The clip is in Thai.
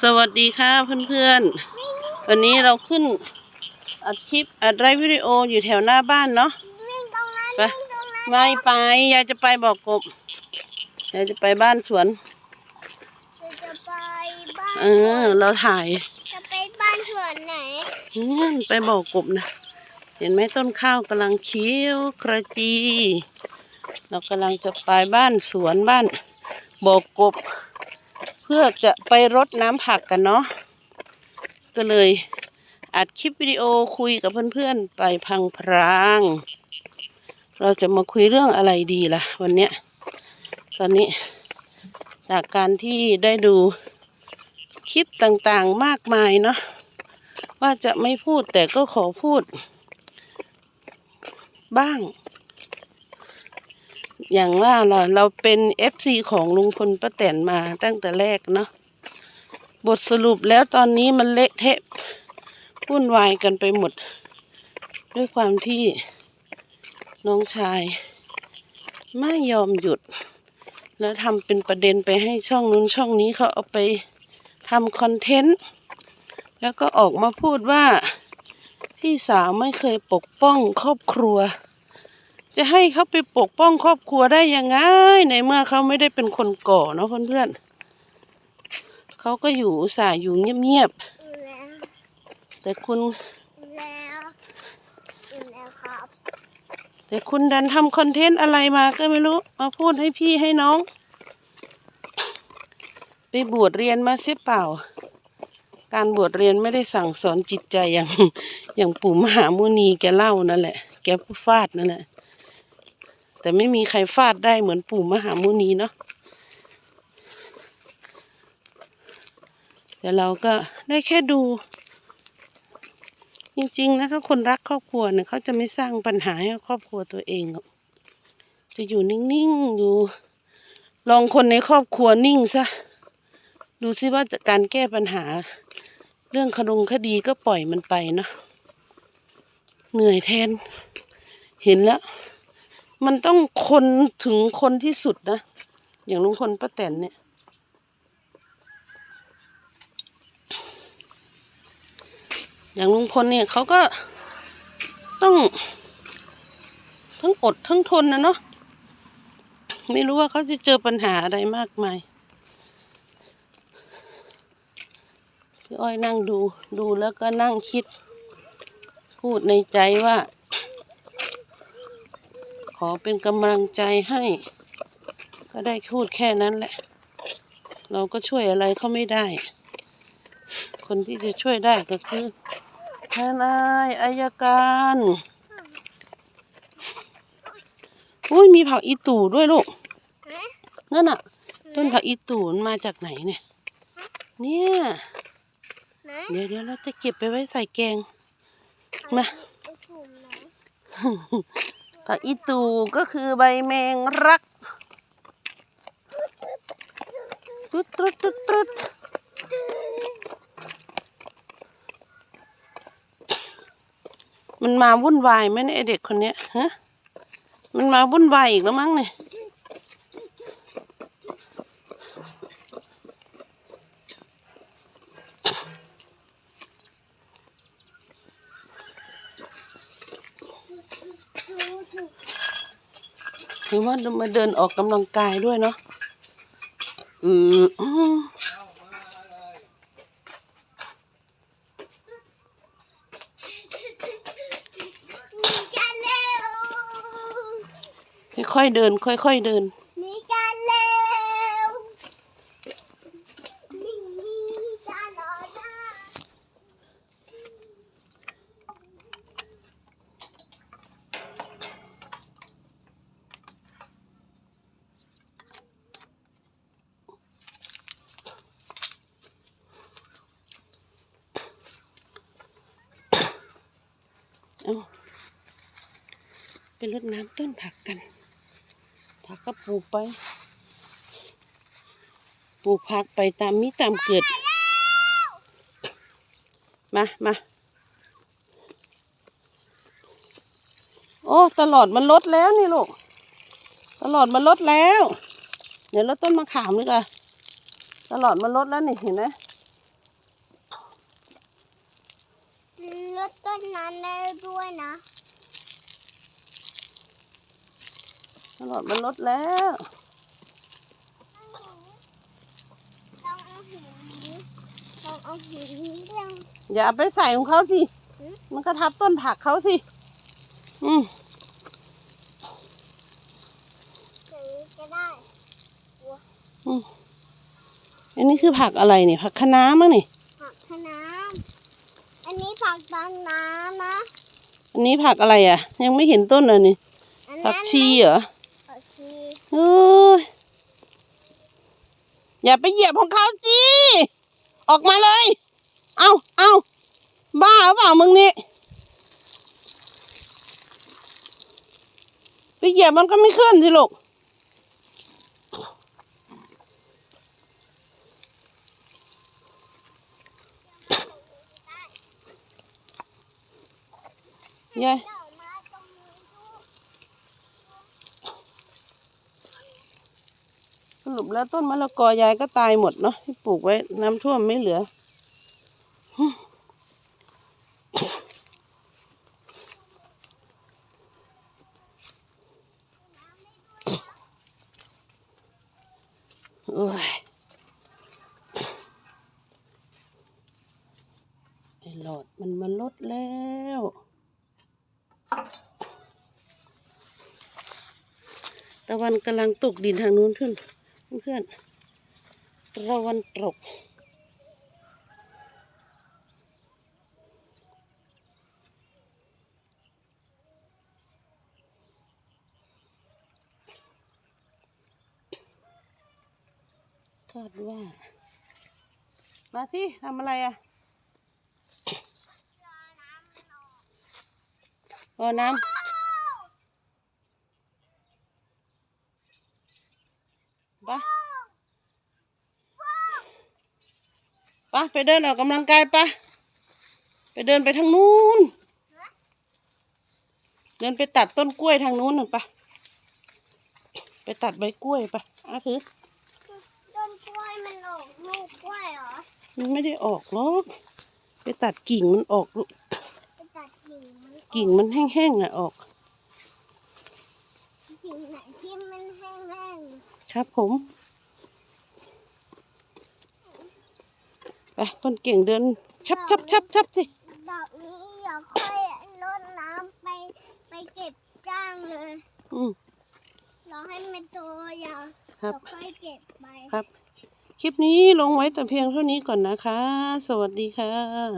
สวัสดีค่ะเพื่อนๆ วันนี้เราขึ้นอัดคลิปอัดไลฟ์วิดีโออยู่แถวหน้าบ้านเนาะวิ่งตรงนั้นไปวิ่งตรงนั้นไม่ไป ยายจะไปบอกกบ ยายจะไปบ้านสวน จะไปบ้านเออ เราถ่าย จะไปบ้านสวนไหนนู่นไปบอกกบนะ เห็นไหมต้นข้าวกำลังเขียวกระจี เรากำลังจะไปบ้านสวนบ้านบอกกบเพื่อจะไปรดน้ำผักกันเนาะก็เลยอัดคลิปวิดีโอคุยกับเพื่อนๆ ไปพังพราง เราจะมาคุยเรื่องอะไรดีล่ะ วันเนี้ยตอนนี้จากการที่ได้ดูคลิปต่างๆมากมายเนาะว่าจะไม่พูดแต่ก็ขอพูด บ้าง อย่างว่าเราเราเป็น FC ของลุงพลป้าแตนมาตั้งแต่แรกเนาะบทสรุปแล้วตอนนี้มันเละเทะวุ่นวายกันไปหมด ด้วยความที่น้องชาย ไม่ยอมหยุด แล้วทำเป็นประเด็นไปให้ช่องนู้นช่องนี้เขาเอาไปทำคอนเทนต์ แล้วก็ออกมาพูดว่า พี่สาวไม่เคยปกป้องครอบครัว จะให้เขาไปปกป้องครอบครัวได้ยังไง ในเมื่อเขาไม่ได้เป็นคนก่อเนาะเพื่อนๆเขาก็อยู่อุตส่าห์อยู่เงียบอยู่แล้วๆแต่คุณอยู่แล้วอยู่แล้วครับแต่คุณดันทำคอนเทนต์อะไรมาก็ไม่รู้ มาพูดให้พี่ให้น้อง ไปบวชเรียนมาเสียเปล่า การบวชเรียนไม่ได้สั่งสอนจิตใจอย่างอย่างปู่มหามุนีแกเล่านั่นแหละ แกผู้ฟาดนั่นแหละ แต่ไม่มีใครฟาดได้เหมือนปู่มหามุนีเนาะแต่เราก็ได้แค่ดู จริงๆนะถ้าคนรักครอบครัวเนี่ยเขาจะไม่สร้างปัญหาให้ครอบครัวตัวเอง จะอยู่นิ่งๆอยู่ ลองคนในครอบครัวนิ่งซะดูซิว่าจะการแก้ปัญหา เรื่องคดงคดีก็ปล่อยมันไปเนาะเหนื่อยแทน เห็นแล้ว มันต้องคนถึงคนที่สุดนะ อย่างลุงพลป้าแตนเนี่ย อย่างลุงพลเนี่ยเขาก็ต้อง ทั้งอดทั้งทนนะเนาะไม่รู้ว่าเขาจะเจอปัญหาอะไรมากมายพี่อ้อยนั่งดูดูแล้วก็นั่งคิด พูดในใจว่า อเป็นกำลังใจให้ ก็ได้พูดแค่นั้นแหละ เราก็ช่วยอะไรเขาไม่ได้ คนที่จะช่วยได้ก็คือทนายอายการอุ้ยมีผักอีตู่ด้วยลูกนั่นน่ะต้นผักอีตู่มันมาจากไหนเนี่ย เนี่ยเดี๋ยวเดี๋ยวเราจะเก็บไปไว้ใส่แกงมา แต่อีตูก็คือใบแมงรักตุ๊ดตุ๊ดตุ๊ดตุ๊ดมันมาวุ่นวายไหมเนี่ยเด็กคนเนี้ยฮะมันมาวุ่นวายอีกแล้วมั้งเนี่ย หรือว่ามาเดินออกกำลังกายด้วยเนาะอืออืมมีกันเร็วค่อยๆเดิน ค่อยๆเดินมีกันเร็วมีกันรอหน้า เอาไปรดน้ำต้นผักกัน ผักก็ปลูกไป ปลูกผักไปตามมิตามเกิด มามาโอ้ ตลอดมันลดแล้วนี่ลูก ตลอดมันลดแล้ว เดี๋ยวเราต้นมะขามดีกว่าตลอดมันลดแล้วนี่เห็นไหม ลดต้นนั้นได้ด้วยนะตลอดมันลดแล้วต้องเอาหินนี้ต้องเอาหินนี้เรื่อง อย่าเอาไปใส่ของเขาสิ หือมันก็ทับต้นผักเขาสิ อืมอย่างนี้ก็ได้อันนี้คือผักอะไรเนี่ยผักคะน้ามั้งนี่ผักคะน้ำ อันนี้ผักบางน้ำนะ อันนี้ผักอะไรอะ ยังไม่เห็นต้นเลยนี่ อันผันั้กนชีเหรอผักชีโอ้ยอย่าไปเหยียบของเขาจีออกมาเลย เอาเอาบ้าหรือเปล่ามึงนี่ ไปเหยียบมันก็ไม่ขึ้นสิลูก ยายสรุปแล้วต้นมะละกอยายก็ตายหมดเนาะที่ปลูกไว้น้ำท่วมไม่เหลือ โอ้ยไอ้หลอดมันมาลดแล้ว ตะวันกำลังตกดินทางนู้นขึ้นเพื่อนตะวันตกคาดว่า มาสิทำอะไรอะ อน้ำไปไปไปเดินออกกำลังกายปะไปเดินไปทางนู้น เดินไปตัดต้นกล้วยทางนู้นน่ะปะไปตัดใบกล้วยปะอะถือต้นกล้วยมันออกลูกกล้วยเหรอ มันไม่ได้ออกหรอก ไปตัดกิ่งมันออกลูก ไปตัดกิ่งมันออ กกิ่งมันแห้งๆอะออก กิ่งไหนที่มันแห้งครับผมไปคนเก่งเดิน ชับชับชับชับสิๆดอกนี้อย่าค่อยรดน้ำไปไปเก็บจ้างเลยอืมรอให้มันโตอย่าครับเดี๋ยวค่อยเก็บไปครับ คลิปนี้ลงไว้แต่เพียงเท่านี้ก่อนนะคะ สวัสดีค่ะ